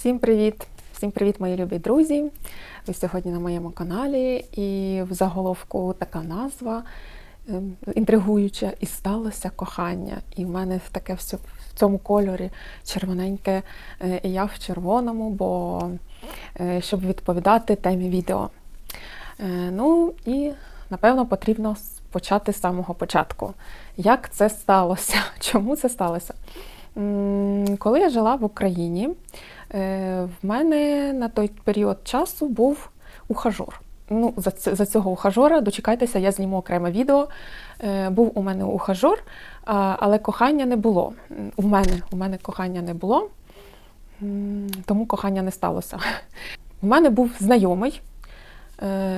Всім привіт! Всім привіт, мої любі друзі! Ви сьогодні на моєму каналі, і в заголовку така назва ем, інтригуюча, і сталося кохання. І в мене таке все в цьому кольорі червоненьке, е, і я в червоному, бо е, щоб відповідати темі відео. Е, Ну і напевно потрібно почати з самого початку. Як це сталося? Чому це сталося? Коли я жила в Україні, в мене на той період часу був ухажор. Ну, за, за цього ухажора, дочекайтеся, я зніму окреме відео. Е, Був у мене ухажор, але кохання не було. У мене, у мене кохання не було, тому кохання не сталося. У мене був знайомий, е,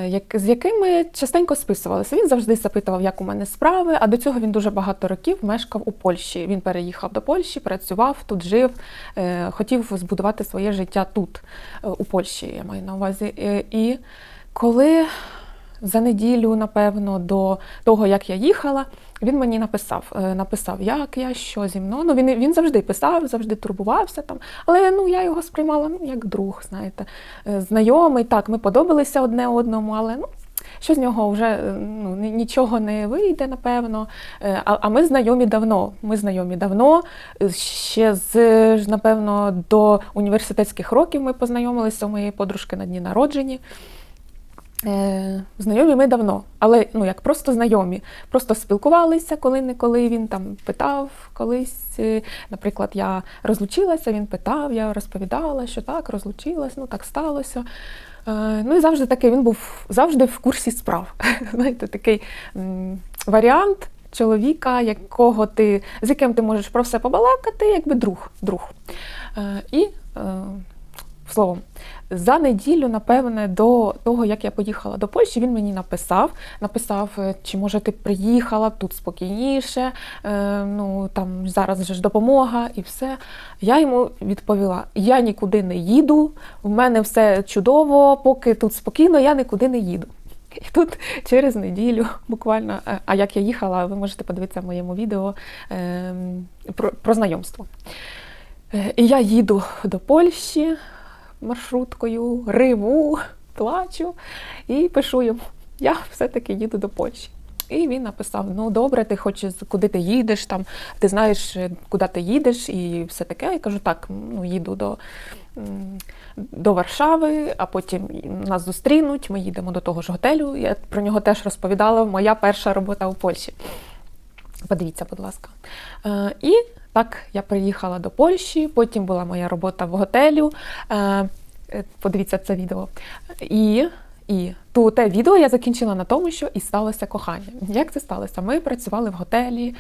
як- з яким ми частенько списувалися. Він завжди запитував, як у мене справи, а до цього він дуже багато років мешкав у Польщі. Він переїхав до Польщі, працював, тут жив, е, хотів збудувати своє життя тут, е, у Польщі, я маю на увазі. Е, І коли за неділю, напевно, до того, як я їхала, він мені написав, е, написав, як я, що зі мною. Ну, він, він завжди писав, завжди турбувався там. Але ну, я його сприймала ну, як друг, знаєте, Е, знайомий. Так, ми подобалися одне одному, але ну, що з нього вже е, ну, нічого не вийде, напевно. А, а ми знайомі давно. Ми знайомі давно. Ще з, напевно, до університетських років ми познайомилися у моєї подружки на дні народжені. Е, Знайомі ми давно, але ну як просто знайомі. Просто спілкувалися коли-неколи. Він там питав колись. е, Наприклад, я розлучилася, він питав, я розповідала, що так, розлучилась, ну так сталося. Е, Ну і завжди такий він був завжди в курсі справ. Знаєте, такий варіант чоловіка, якого ти, з яким ти можеш про все побалакати, якби друг. друг. Е, І словом, за неділю, напевне, до того, як я поїхала до Польщі, він мені написав. Написав, е, чи може ти приїхала тут спокійніше, е, ну там зараз же ж допомога і все. Я йому відповіла: я нікуди не їду, в мене все чудово, поки тут спокійно, я нікуди не їду. І тут через неділю, буквально, е, а як я їхала, ви можете подивитися в моєму відео е, про, про знайомство. І я їду до Польщі маршруткою, риву, плачу і пишу йому, я все-таки їду до Польщі. І він написав: Ну добре, ти хочеш, куди ти їдеш, там, ти знаєш, е, куди ти їдеш, і все таке. Я кажу, так, ну їду до, до Варшави, а потім нас зустрінуть, ми їдемо до того ж готелю. Я про нього теж розповідала, моя перша робота у Польщі. Подивіться, будь ласка. Е, І так я приїхала до Польщі, потім була моя робота в готелю. Е, е, Подивіться це відео. І, і то те відео я закінчила на тому, що і сталося кохання. Як це сталося? Ми працювали в готелі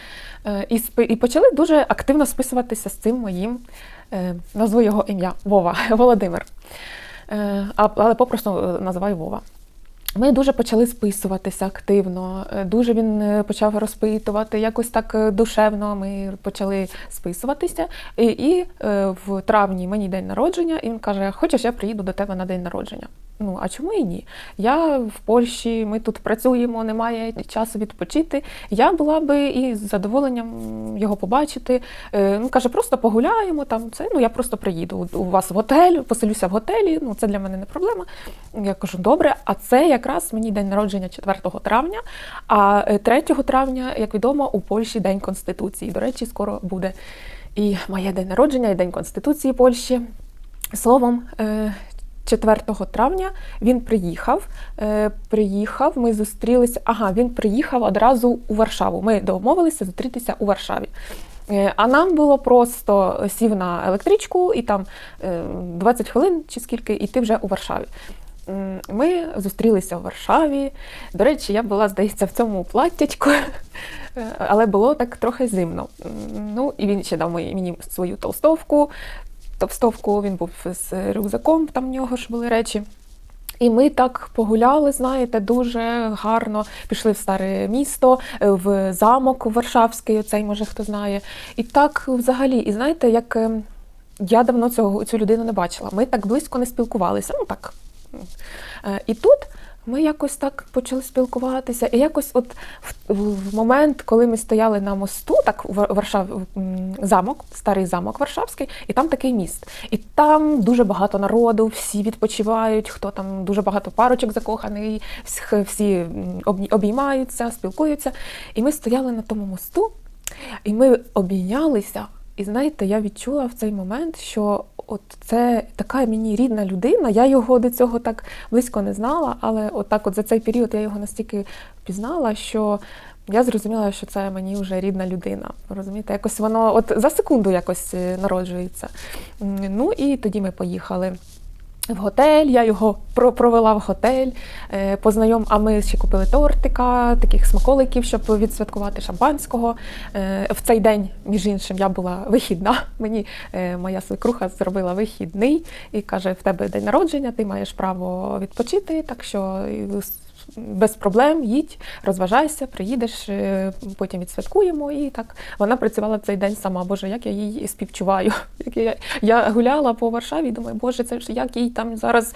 е, і, спи- і почали дуже активно списуватися з цим моїм, назву його ім'я Вова Володимир. Але попросту називаю Вова. Ми дуже почали списуватися активно. е, Дуже він е, почав розпитувати, якось так е, душевно. Ми почали списуватися. І, і в травні мені день народження, і він каже: Хочеш, я приїду до тебе на день народження. Ну а чому і ні? Я в Польщі, ми тут працюємо, немає часу відпочити. Я була би і з задоволенням його побачити. Е, Ну каже, просто погуляємо там. Це ну я просто приїду у вас в готель, поселюся в готелі. Ну це для мене не проблема. Я кажу, добре, а це якраз мені день народження 4 травня. А е, 3 травня, як відомо, у Польщі День Конституції. До речі, скоро буде і моє день народження, і День Конституції Польщі. Словом, е, 4 травня він приїхав. е, Приїхав, ми зустрілися. Ага, він приїхав одразу у Варшаву. Ми домовилися зустрітися у Варшаві. Е, А нам було просто сів на електричку і там е, 20 хвилин чи скільки, і ти вже у Варшаві. Ми зустрілися у Варшаві. До речі, я була, здається, в цьому платтячку, Е, але було так трохи зимно. Ну, і він ще дав мені свою толстовку. Товстовку він був з рюкзаком, там в нього ж були речі. І ми так погуляли, знаєте, дуже гарно. Пішли в старе місто, е, в замок Варшавський, оцей, може хто знає. І так взагалі, і знаєте, як е, я давно цього, цю людину не бачила. Ми так близько не спілкувалися. Ну так. Е, І тут Ми якось так почали спілкуватися, і якось, от в, момент, коли ми стояли на мосту, так Варшав замок, старий замок Варшавський, і там такий міст. І там дуже багато народу, всі відпочивають, хто там дуже багато парочок закоханий, всі обіймаються, спілкуються. І ми стояли на тому мосту, і ми обійнялися. І знаєте, я відчула в цей момент, що от це така мені рідна людина. Я його до цього так близько не знала, але от так от за цей період я його настільки впізнала, що я зрозуміла, що це мені вже рідна людина. Розумієте, якось воно от за секунду якось е, народжується. Ну і тоді ми поїхали. В готель, я його провела в готель, е, познайом, а ми ще купили тортика, таких смаколиків, щоб відсвяткувати шампанського. Е, В цей день, між іншим, я була вихідна. Мені е, моя свекруха зробила вихідний і каже: в тебе день народження, ти маєш право відпочити, так що без проблем їдь, розважайся, приїдеш, е, потім відсвяткуємо. І так вона працювала цей день сама. Боже, як я їй співчуваю. Як я, я гуляла по Варшаві, думаю, боже, це ж як їй там зараз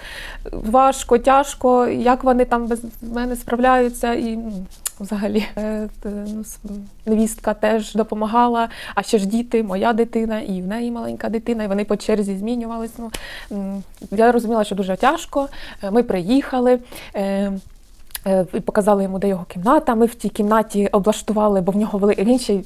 важко, тяжко, як вони там без мене справляються. І ну, взагалі е, ну, невістка теж допомагала. А ще ж діти, моя дитина, і в неї маленька дитина, і вони по черзі змінювались. Ну, я розуміла, що дуже тяжко. Е, Ми приїхали. Е, і показали йому, де його кімната. Ми в тій кімнаті облаштували, бо в нього вели... він ще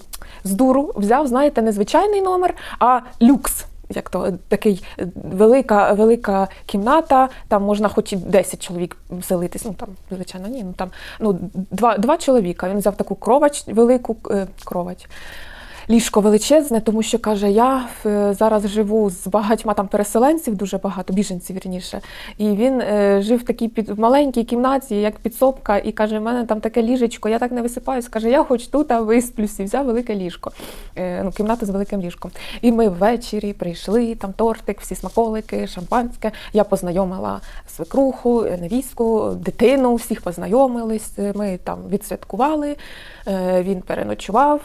з дуру взяв, знаєте, не звичайний номер, а люкс. Як то такий е, велика, велика кімната, там можна хоч і 10 чоловік вселитись. Ну там, звичайно, ні. Ну там ну два, два чоловіка. Він взяв таку кровач, велику е, кровач. Ліжко величезне, тому що каже, я е, зараз живу з багатьма там переселенців, дуже багато, біженців вірніше. І він е, жив в такій під маленькій кімнаті, як підсобка, і каже: в мене там таке ліжечко, я так не висипаюсь. Каже, я хоч тут а висплюсь, і взяв велике ліжко. Е, ну, кімната з великим ліжком. І ми ввечері прийшли, там тортик, всі смаколики, шампанське. Я познайомила свекруху, невістку, дитину, всіх познайомились. Е, Ми там відсвяткували, е, він переночував.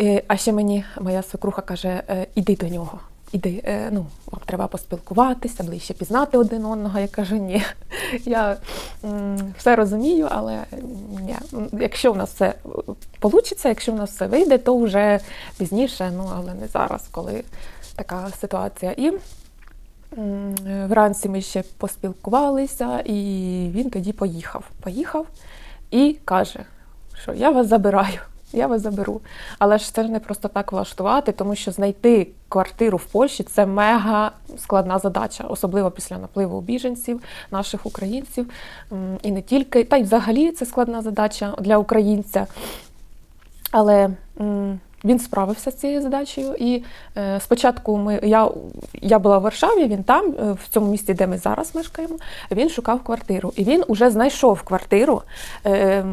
Е, А ще мені моя свекруха каже: е, іди до нього. Іди, е, ну, вам треба поспілкуватися, ближче пізнати один одного. Я кажу, ні. Я все розумію, але ні. Якщо в нас все вийде, якщо в нас все вийде, то вже пізніше, ну але не зараз, коли така ситуація. І вранці ми ще поспілкувалися, і він тоді поїхав. Поїхав і каже, що я вас забираю. Я вас заберу. Але ж це не просто так влаштувати, тому що знайти квартиру в Польщі це мега складна задача, особливо після напливу біженців, наших українців. І не тільки, та й взагалі це складна задача для українця. Але він справився з цією задачею. І е, спочатку ми, я, я була в Варшаві, він там, е, в цьому місті, де ми зараз мешкаємо, він шукав квартиру. І він уже знайшов квартиру, е,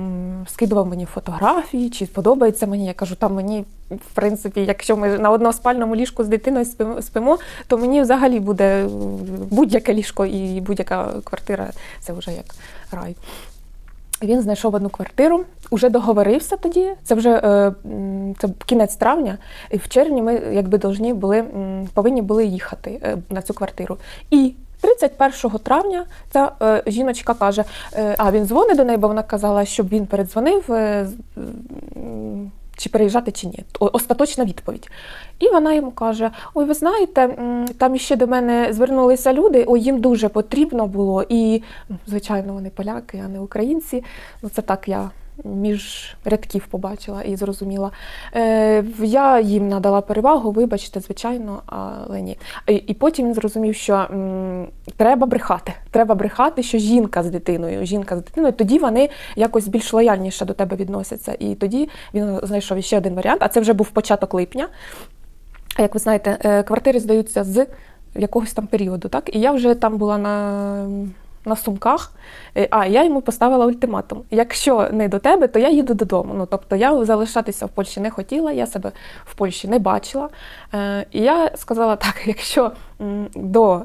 скидував мені фотографії, чи подобається мені. Я кажу, там мені, в принципі, якщо ми на односпальному ліжку з дитиною спимо то мені взагалі буде будь-яке ліжко і будь-яка квартира це вже як рай. Він знайшов одну квартиру, уже договорився тоді. Це вже е, це кінець травня. І в червні ми якби должні були повинні були їхати е, на цю квартиру. І 31 травня ця е, жіночка каже: а він дзвонить до неї, бо вона казала, щоб він передзвонив. Чи переїжджати, чи ні. Остаточна відповідь. І вона йому каже: Ой, ви знаєте, там іще до мене звернулися люди, ой, їм дуже потрібно було. І, ну, звичайно, вони поляки, а не українці. Ну, це так я між рядків побачила і зрозуміла. Е, я їм надала перевагу, вибачте, звичайно, але ні. І, і потім він зрозумів, що м, треба брехати. Треба брехати, що жінка з дитиною, жінка з дитиною, тоді вони якось більш лояльніше до тебе відносяться. І тоді він знайшов ще один варіант, а це вже був початок липня. Як ви знаєте, е, квартири здаються з якогось там періоду, так? І я вже там була на, на сумках. Е, А я йому поставила ультиматум: якщо не до тебе, то я їду додому. Ну тобто я залишатися в Польщі не хотіла, я себе в Польщі не бачила. Е, І я сказала так: якщо до,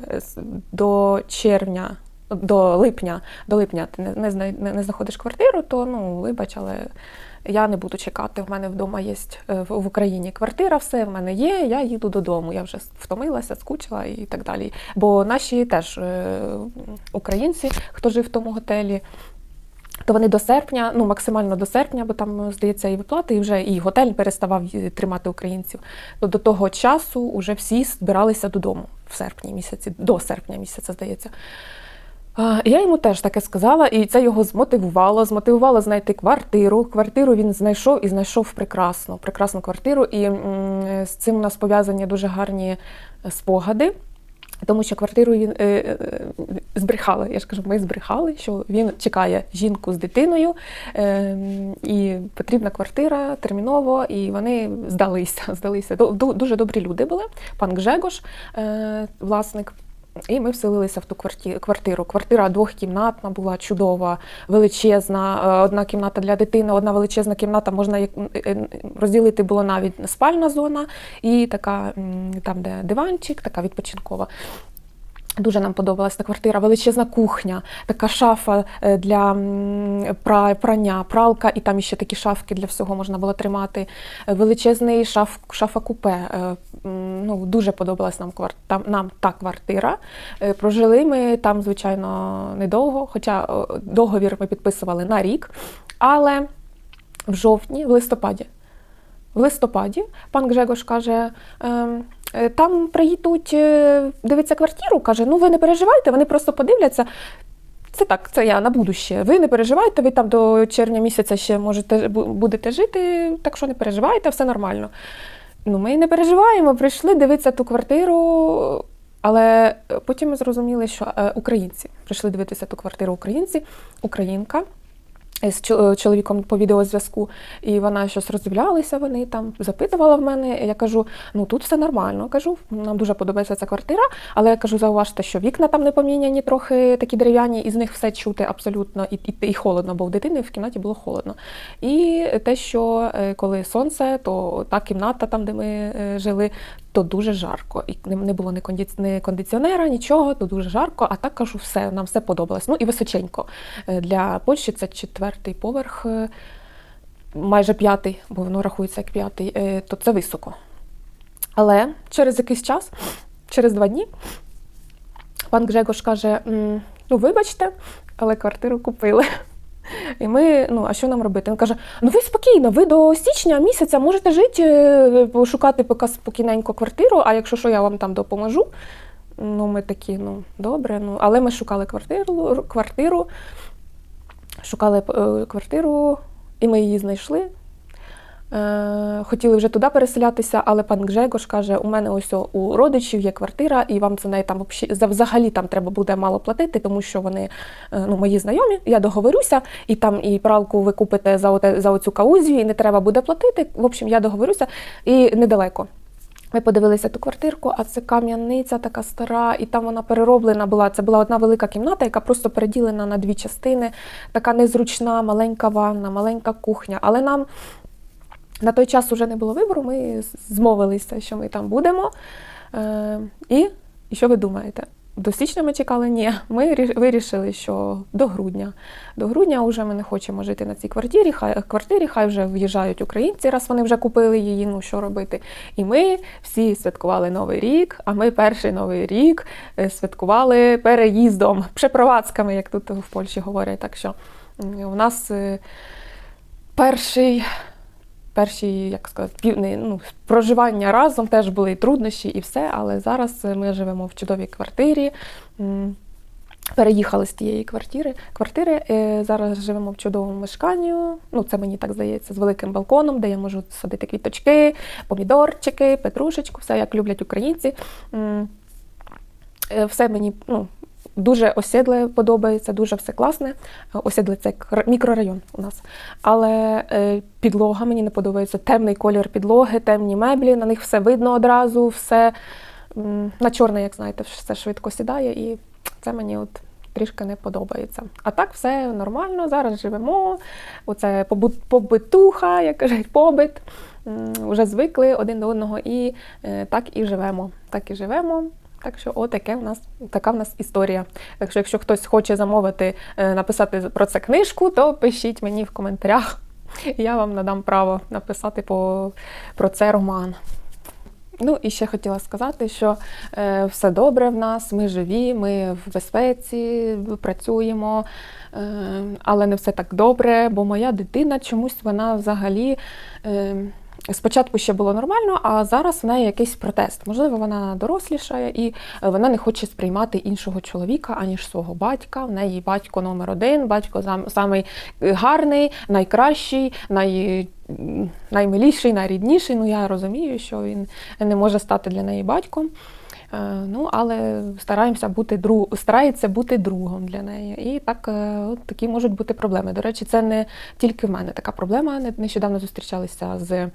до червня. До липня, до липня ти не, не, не знаходиш квартиру, то ну вибач, але я не буду чекати. В мене вдома є е, в Україні квартира, все в мене є. Я їду додому. Я вже втомилася, скучила і так далі. Бо наші теж е, українці, хто жив в тому готелі, то вони до серпня, ну максимально до серпня, бо там, здається, і виплати, і вже і готель переставав тримати українців. То до того часу вже всі збиралися додому в серпні місяці, до серпня місяця, здається. Я йому теж таке сказала, і це його змотивувало. Змотивувало знайти квартиру. Квартиру він знайшов і знайшов прекрасну, прекрасну квартиру. І з цим у нас пов'язані дуже гарні спогади. Тому що квартиру він е, е, збрехали. Я ж кажу, ми збрехали, що він чекає жінку з дитиною, е, і потрібна квартира терміново, і вони здалися. здалися. Ду- ду- Дуже добрі люди були. Пан Гжегош, е, власник. І ми вселилися в ту квартиру. Квартира двохкімнатна була чудова, величезна. Е, Одна кімната для дитини, одна величезна кімната. Можна е, е, розділити було навіть спальна зона і така там, де диванчик, така відпочинкова. Дуже нам подобалася та квартира, величезна кухня, така шафа е, для прання, пралка, і там ще такі шафки для всього можна було тримати. Величезний шаф, шафа купе. Е, Ну, дуже подобалась нам, там, нам та квартира. Е, Прожили ми там, звичайно, недовго, хоча договір ми підписували на рік. Але в жовтні, в листопаді, в листопаді пан Гжегош каже: ем, там приїдуть е, дивитися квартиру. каже: ну ви не переживайте, вони просто подивляться. Це так, це я на будуще. Ви не переживайте, ви там до червня місяця ще можете будете жити, так що не переживайте, все нормально. Ну, ми не переживаємо, прийшли дивитися ту квартиру. Але потім ми зрозуміли, що е, українці прийшли дивитися ту квартиру українці, українка з е, чоловіком по відеозв'язку, і вона щось роздивлялися, вони там запитувала в мене. Я кажу: ну тут все нормально. Кажу, нам дуже подобається ця квартира, але я кажу, зауважте, що вікна там не поміняні, трохи такі дерев'яні, і з них все чути абсолютно і, і, і холодно, бо в дитини в кімнаті було холодно. І те, що е, коли сонце, то та кімната, там, де ми е, жили, то дуже жарко. І не, було ні, кондиці... ні кондиціонера, нічого, то дуже жарко. А так кажу, все, нам все подобалось. Ну і височенько. Е, Для Польщі це четвертий поверх, е, майже п'ятий, бо воно рахується як п'ятий, е, то це високо. Але через якийсь час, через два дні, пан Гжегош каже: ну, вибачте, але квартиру купили. І ми, ну, а що нам робити? Він каже: ну ви спокійно, ви до січня місяця можете жити, шукати пошукати поки спокійненько квартиру, а якщо що, я вам там допоможу. Ну, ми такі, ну, добре, ну, але ми шукали квартиру, квартиру, шукали е, квартиру, і ми її знайшли. Е, хотіли вже туди переселятися, але пан Гжегош каже: у мене ось у родичів є квартира, і вам за неї там за- взагалі там треба буде мало платити, тому що вони е, ну, мої знайомі. Я договорюся, і там і пралку ви купите за, оте, за оцю каузію, і не треба буде платити. В общем, я договорюся і недалеко. Ми подивилися ту квартирку, а це кам'яниця така стара, і там вона перероблена була. Це була одна велика кімната, яка просто переділена на дві частини, така незручна, маленька ванна, маленька кухня. Але нам на той час вже не було вибору, ми змовилися, що ми там будемо. Е, і, і що ви думаєте? До січня ми чекали? Ні. Ми вирішили, що до грудня. До грудня вже ми не хочемо жити на цій квартирі. Хай квартирі, хай вже в'їжджають українці, раз вони вже купили її. Ну що робити? І ми всі святкували Новий рік. А ми перший новий рік е, святкували переїздом, препровадськами, як тут в Польщі говорять. Так що у нас е, перший перші, як сказати, пів- не, ну, проживання разом теж були і труднощі, і все. Але зараз ми живемо в чудовій квартирі. Переїхали з тієї квартири. квартири. е, Зараз живемо в чудовому мешканні. Ну, це мені так здається, з великим балконом, де я можу садити квіточки, помідорчики, петрушечку, все як люблять українці. Е, Все мені ну, дуже осідле подобається, дуже все класне. Е, Осідле це мікрорайон у нас. Але е, підлога мені не подобається. Темний колір підлоги, темні меблі, на них все видно одразу, все на чорне, як знаєте, все швидко сідає, і це мені от трішки не подобається. А так все нормально, зараз живемо. Оце побитуха, як кажуть, побит. М, Вже звикли один до одного і е, так і живемо. Так і живемо. Так що, отаке в нас така в нас історія. Так що, якщо хтось хоче замовити, е, написати про це книжку, то пишіть мені в коментарях. Я вам надам право написати по, про це роман. Ну і ще хотіла сказати, що е, все добре в нас, ми живі, ми в безпеці, працюємо, е, але не все так добре, бо моя дитина чомусь вона взагалі. Е, Спочатку ще було нормально, а зараз в неї якийсь протест. Можливо, вона дорослішає і е, вона не хоче сприймати іншого чоловіка, аніж свого батька. В неї батько номер один, батько самий е, гарний, найкращий, най, наймиліший, найрідніший. Ну я розумію, що він не може стати для неї батьком. Е, Ну, але стараємося бути друг, старається бути другом для неї. І так е, от такі можуть бути проблеми. До речі, це не тільки в мене така проблема. Не- Нещодавно зустрічалися з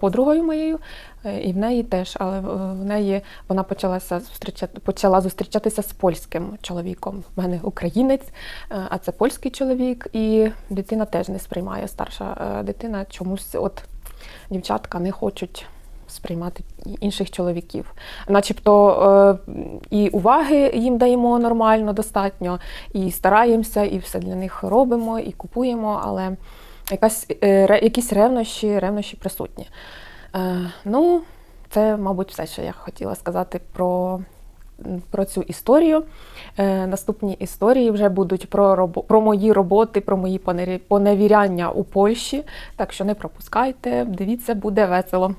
подругою моєю, е, і в неї теж, але в неї вона почалася зустрічати, почала зустрічатися з польським чоловіком. В мене українець, а це польський чоловік, і дитина теж не сприймає старша дитина чомусь, от дівчатка не хочуть сприймати інших чоловіків. Начебто е, і уваги їм даємо нормально, достатньо, і стараємося, і все для них робимо, і купуємо, але якась, е, якісь ревнощі, ревнощі присутні. Е, ну, це, мабуть, все, що я хотіла сказати про, про цю історію. Наступні історії вже будуть про, робо- про мої роботи, про мої поневіряння у Польщі. Так що не пропускайте, дивіться, буде весело.